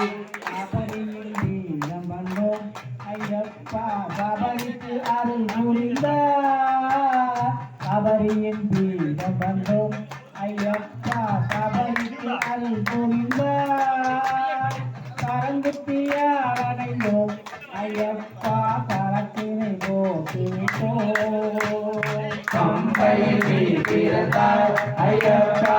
அவரின் தீரம் வந்தோம் ஐயப்பா சபரிக்கு அருள் புரிந்தார் சபரியின் தீரம் வந்தோம் ஐயப்பா சபரிக்கு அருள் புரிந்தார் கரங்குத்தியார் அடைந்தோம் ஐயப்பா கரத்தினை போட்டுவிட்டோம் பம்பையில் நீ ஐயப்பா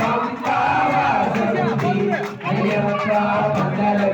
పంపావా పండల